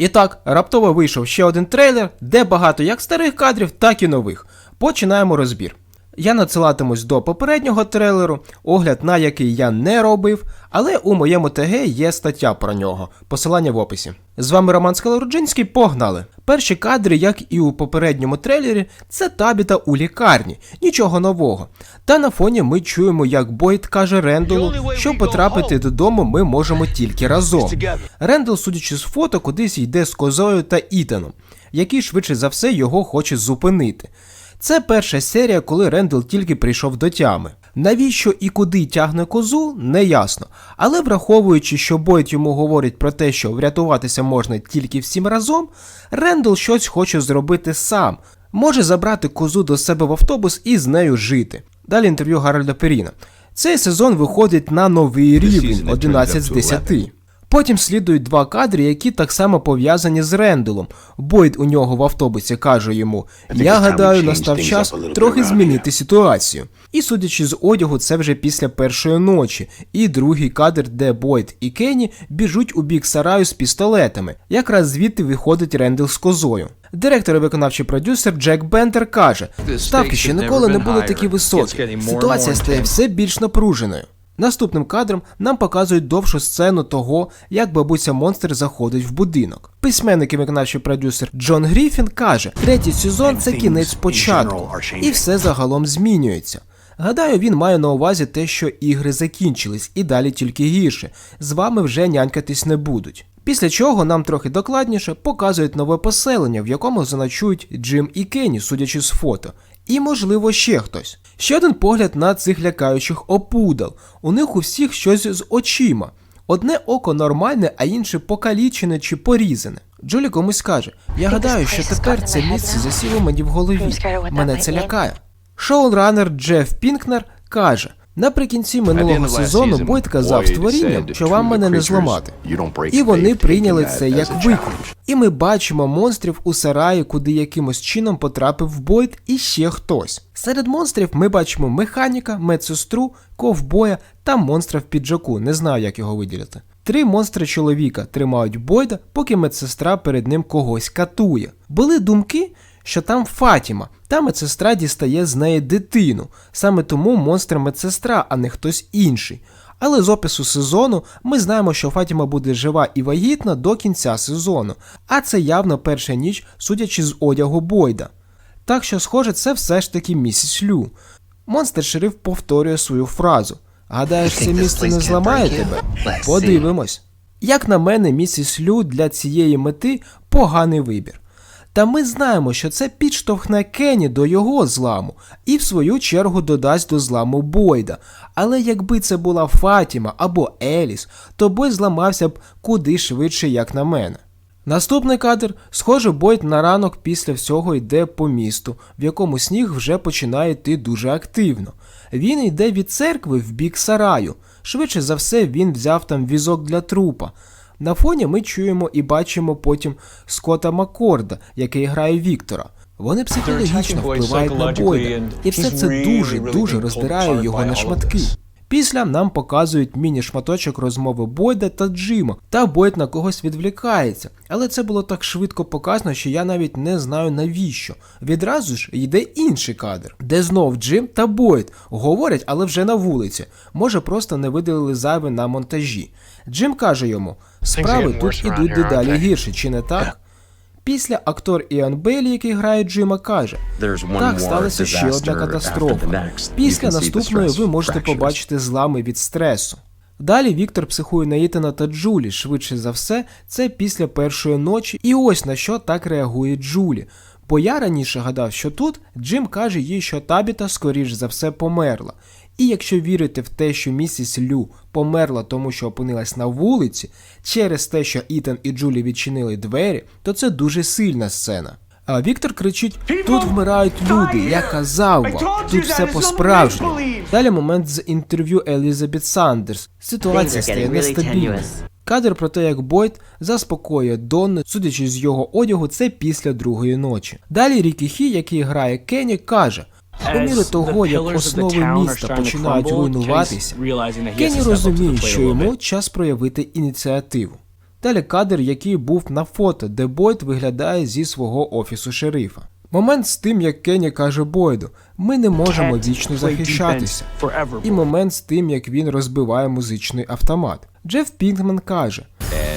І так, раптово вийшов ще один трейлер, де багато як старих кадрів, так і нових. Починаємо розбір. Я надсилатимусь до попереднього трейлеру, огляд на який я не робив, але у моєму ТГ є стаття про нього, посилання в описі. З вами Роман Скалорджинський, погнали! Перші кадри, як і у попередньому трейлері, це табіта у лікарні, нічого нового. Та на фоні ми чуємо, як Бойд каже Рендолу, що потрапити додому ми можемо тільки разом. Рендел, судячи з фото, кудись йде з козою та Ітаном, який швидше за все його хоче зупинити. Це перша серія, коли Рендел тільки прийшов до тями. Навіщо і куди тягне козу, не ясно. Але враховуючи, що Бойд йому говорить про те, що врятуватися можна тільки всім разом, Рендел щось хоче зробити сам. Може забрати козу до себе в автобус і з нею жити. Далі інтерв'ю Гарольда Періна. Цей сезон виходить на новий рівень 11 з 10. Потім слідують два кадри, які так само пов'язані з Ренделом. Бойд у нього в автобусі каже йому: Я гадаю, настав час трохи змінити ситуацію. І судячи з одягу, це вже після першої ночі. І другий кадр, де Бойд і Кенні біжуть у бік сараю з пістолетами. Якраз звідти виходить Рендел з козою. Директор і виконавчий продюсер Джек Бентер каже: ставки ще ніколи не були такі високі. Ситуація стає все більш напруженою. Наступним кадром нам показують довшу сцену того, як бабуся монстр заходить в будинок. Письменник і виконавчий продюсер Джон Гріфін каже: третій сезон це кінець початку, і все загалом змінюється. Гадаю, він має на увазі те, що ігри закінчились, і далі тільки гірше. З вами вже нянькатись не будуть. Після чого нам трохи докладніше показують нове поселення, в якому заночують Джим і Кенні, судячи з фото. І, можливо, ще хтось. Ще один погляд на цих лякаючих опудал. У них у всіх щось з очима. Одне око нормальне, а інше покалічене чи порізане. Джулі комусь каже: Я гадаю, що тепер це місце засіло мені в голові. Мене це лякає. Шоуранер Джеф Пінкнер каже: наприкінці минулого сезону Бойд казав створінням, що вам мене не зламати. І вони прийняли це як виклик. І ми бачимо монстрів у сараї, куди якимось чином потрапив Бойд і ще хтось. Серед монстрів ми бачимо механіка, медсестру, ковбоя та монстра в піджаку. Не знаю, як його виділити. Три монстри чоловіка тримають Бойда, поки медсестра перед ним когось катує. Були думки, що там Фатіма, та медсестра дістає з неї дитину. Саме тому монстр медсестра, а не хтось інший. Але з опису сезону ми знаємо, що Фатіма буде жива і вагітна до кінця сезону, а це явно перша ніч, судячи з одягу Бойда. Так що, схоже, це все ж таки місіс Лю. Монстр шериф повторює свою фразу. Гадаєш, це місце не зламає тебе? Подивимось. Як на мене, місіс Лю для цієї мети поганий вибір. Та ми знаємо, що це підштовхне Кенні до його зламу і в свою чергу додасть до зламу Бойда. Але якби це була Фатіма або Еліс, то Бойд зламався б куди швидше, як на мене. Наступний кадр, схоже, Бойд на ранок після всього йде по місту, в якому сніг вже починає йти дуже активно. Він йде від церкви в бік сараю. Швидше за все, він взяв там візок для трупа. На фоні ми чуємо і бачимо потім Скотта Маккорда, який грає Віктора. Вони психологічно впливають на Бойда, і все це дуже дуже роздирає його на шматки. Після нам показують міні-шматочок розмови Бойда та Джима, та Бойд на когось відвлікається. Але це було так швидко показано, що я навіть не знаю навіщо. Відразу ж йде інший кадр, де знов Джим та Бойд говорять, але вже на вулиці. Може, просто не видалили зайве на монтажі. Джим каже йому: справи тут ідуть дедалі гірше, чи не так? Після актор Іан Бейлі, який грає Джима, каже: так сталася ще одна катастрофа. Після наступної ви можете побачити злами від стресу. Далі Віктор психує на Ітана та Джулі. Швидше за все, це після першої ночі, і ось на що так реагує Джулі. Бо я раніше гадав, що тут Джим каже їй, що Табіта, скоріш за все, померла. І якщо вірити в те, що місіс Лю померла тому, що опинилась на вулиці, через те, що Ітан і Джулі відчинили двері, то це дуже сильна сцена. А Віктор кричить: тут вмирають люди, я казав вам, тут все по-справжньому. Далі момент з інтерв'ю Елізабет Сандерс. Ситуація стає нестабільною. Кадр про те, як Бойд заспокоює Донну, судячи з його одягу, це після другої ночі. Далі Рікі Хі, який грає Кенні, каже. У міру того, як основи міста починають руйнуватися, Кенні розуміє, що йому час проявити ініціативу. Далі кадр, який був на фото, де Бойд виглядає зі свого офісу шерифа. Момент з тим, як Кенні каже Бойду, ми не можемо вічно захищатися. І момент з тим, як він розбиває музичний автомат. Джеф Пінкман каже: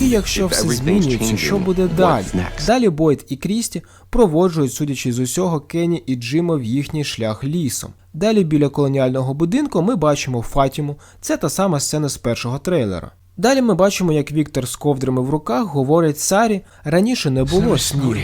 І якщо все змінюється, що буде далі? Далі Бойд і Крісті проводжують, судячи з усього, Кенні і Джима в їхній шлях лісом. Далі біля колоніального будинку ми бачимо Фатіму. Це та сама сцена з першого трейлера. Далі ми бачимо, як Віктор з ковдрами в руках говорить Сарі, раніше не було снігу.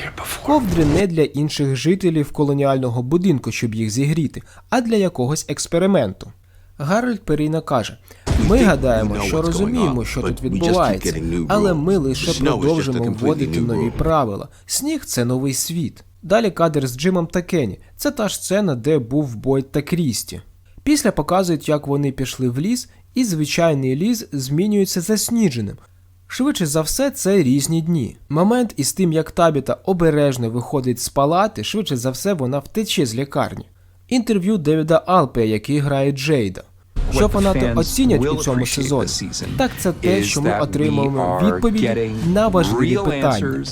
Ковдри не для інших жителів колоніального будинку, щоб їх зігріти, а для якогось експерименту. Гарольд Періна каже: Ми гадаємо, що розуміємо, що тут відбувається, але ми лише продовжимо вводити нові правила. Сніг це новий світ. Далі кадр з Джимом та Кенні. Це та ж сцена, де був Бойд та Крісті. Після показують, як вони пішли в ліс, і звичайний ліс змінюється засніженим. Швидше за все, це різні дні. Момент із тим, як Табіта обережно виходить з палати, швидше за все, вона втече з лікарні. Інтерв'ю Девіда Алпея, який грає Джейда. Що фанати оцінять у цьому сезоні, так це те, що ми отримуємо відповіді на важливі питання.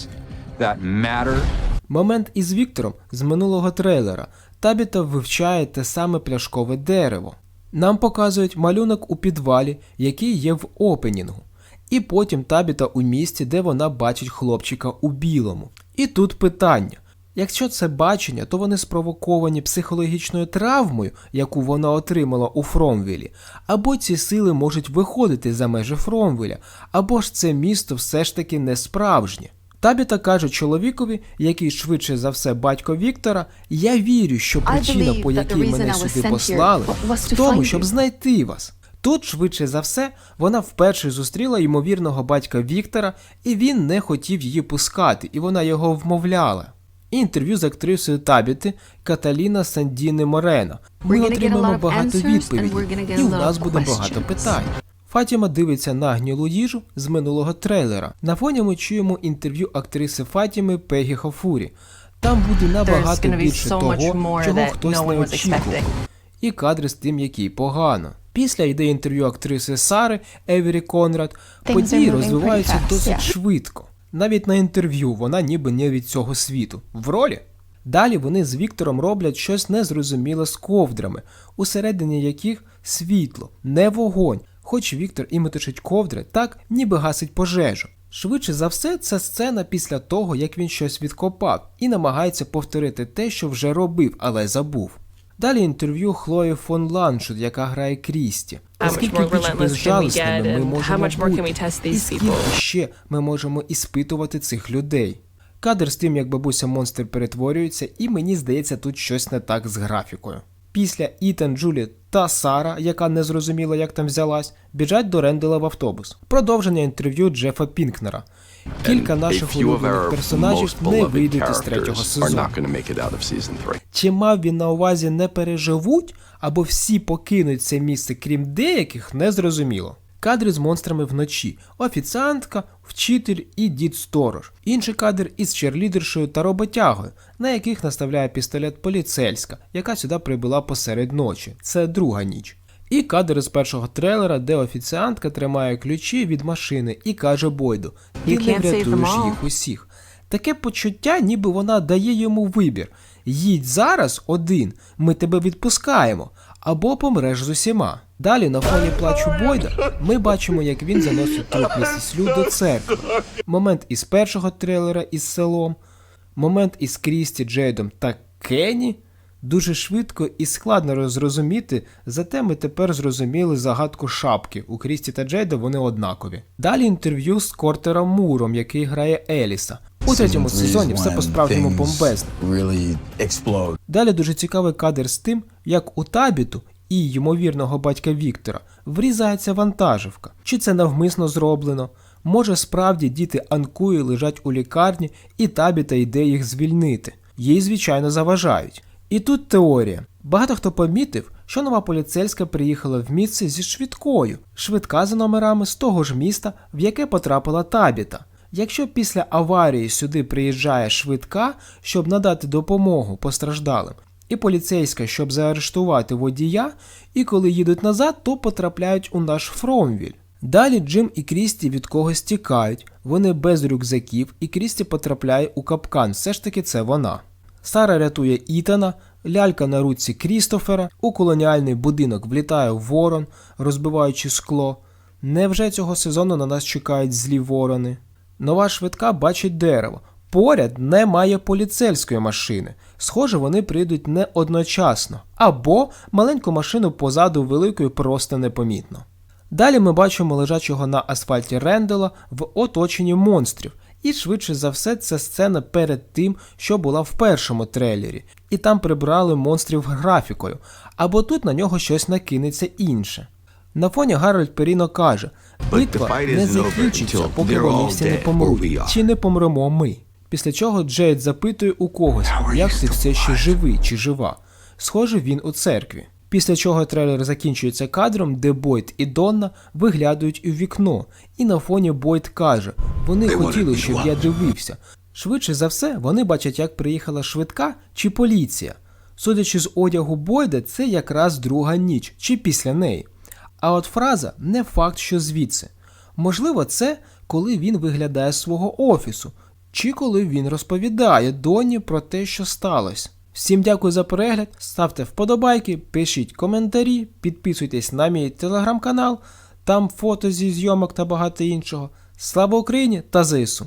Момент із Віктором з минулого трейлера. Табіта вивчає те саме пляшкове дерево. Нам показують малюнок у підвалі, який є в опенінгу. І потім табіта у місті, де вона бачить хлопчика у білому. І тут питання. Якщо це бачення, то вони спровоковані психологічною травмою, яку вона отримала у Фромвілі, або ці сили можуть виходити за межі Фромвіля, або ж це місто все ж таки не справжнє. Табіта каже чоловікові, який швидше за все батько Віктора, я вірю, що причина, по якій мене сюди послали, в тому, щоб знайти вас. Тут, швидше за все, вона вперше зустріла ймовірного батька Віктора, і він не хотів її пускати, і вона його вмовляла. Інтерв'ю з актрисою Табіти Каталіна Сандіни Морено. Ми отримаємо багато відповідей, і у нас буде багато питань. Фатіма дивиться на гнілу їжу з минулого трейлера. На фоні ми чуємо інтерв'ю актриси Фатіми Пегі Хофурі. Там буде набагато більше того, чого хтось не очікував. І кадри з тим, який погано. Після йде інтерв'ю актриси Сари Евері Конрад. Події розвиваються досить швидко. Навіть на інтерв'ю вона ніби не від цього світу. В ролі. Далі вони з Віктором роблять щось незрозуміле з ковдрами, усередині яких світло, не вогонь. Хоч Віктор і метушить ковдри, так ніби гасить пожежу. Швидше за все, це сцена після того, як він щось відкопав, і намагається повторити те, що вже робив, але забув. Далі інтерв'ю Хлої фон Ланшут, яка грає Крісті. Наскільки більш безжалісними ми можемо бути? І скільки ще ми можемо іспитувати цих людей? Кадр з тим, як бабуся монстр перетворюється, і мені здається, тут щось не так з графікою. Після Ітан, Джулі та Сара, яка не зрозуміла, як там взялась, біжать до Рендела в автобус. Продовження інтерв'ю Джефа Пінкнера. Кілька наших улюблених персонажів не вийдуть із третього сезону. Чи мав він на увазі не переживуть, або всі покинуть це місце, крім деяких, незрозуміло. Кадри з монстрами вночі, офіціантка, вчитель і дід сторож. Інший кадр із черлідершою та роботягою, на яких наставляє пістолет поліцейська, яка сюди прибула посеред ночі. Це друга ніч. І кадр з першого трейлера, де офіціантка тримає ключі від машини і каже Бойду: Ти не врятуєш їх усіх. Таке почуття, ніби вона дає йому вибір: їдь зараз один, ми тебе відпускаємо, або помреш з усіма. Далі на фоні плачу Бойда ми бачимо, як він заносить труп місіс Лю до церкви. Момент із першого трейлера із селом, момент із Крісті, Джейдом та Кенні. Дуже швидко і складно зрозуміти, зате ми тепер зрозуміли загадку шапки. У Крісті та Джейда вони однакові. Далі інтерв'ю з Кортером Муром, який грає Еліса. У третьому сезоні все по-справжньому бомбезно. Really. Далі дуже цікавий кадр з тим, як у табіту і ймовірного батька Віктора врізається вантажівка. Чи це навмисно зроблено? Може справді діти Анкуї лежать у лікарні, і табіта йде їх звільнити. Їй, звичайно, заважають. І тут теорія. Багато хто помітив, що нова поліцейська приїхала в місце зі швидкою, швидка за номерами з того ж міста, в яке потрапила табіта. Якщо після аварії сюди приїжджає швидка, щоб надати допомогу постраждалим, і поліцейська, щоб заарештувати водія, і коли їдуть назад, то потрапляють у наш Фромвіль. Далі Джим і Крісті від когось тікають, вони без рюкзаків, і Крісті потрапляє у капкан. Все ж таки це вона. Сара рятує Ітана, лялька на руці Крістофера, у колоніальний будинок влітає ворон, розбиваючи скло. Невже цього сезону на нас чекають злі ворони? Нова швидка бачить дерево. Поряд немає поліцейської машини. Схоже, вони прийдуть не одночасно, або маленьку машину позаду великої просто непомітно. Далі ми бачимо лежачого на асфальті Рендела в оточенні монстрів. І швидше за все, це сцена перед тим, що була в першому трейлері, і там прибрали монстрів графікою, або тут на нього щось накинеться інше. На фоні Гарольд Періно каже: битва не закінчиться, поки вони всі не помруть, чи не помремо ми. Після чого Джейд запитує у когось, як ти все ще живий чи жива. Схоже, він у церкві. Після чого трейлер закінчується кадром, де Бойд і Донна виглядають у вікно, і на фоні Бойд каже: Вони хотіли, щоб я дивився. Швидше за все, вони бачать, як приїхала швидка чи поліція. Судячи з одягу Бойда, це якраз друга ніч чи після неї. А от фраза не факт, що звідси. Можливо, це коли він виглядає з свого офісу, чи коли він розповідає Доні про те, що сталося. Всім дякую за перегляд, ставте вподобайки, пишіть коментарі, підписуйтесь на мій телеграм-канал, там фото зі зйомок та багато іншого. Слава Україні та ЗСУ!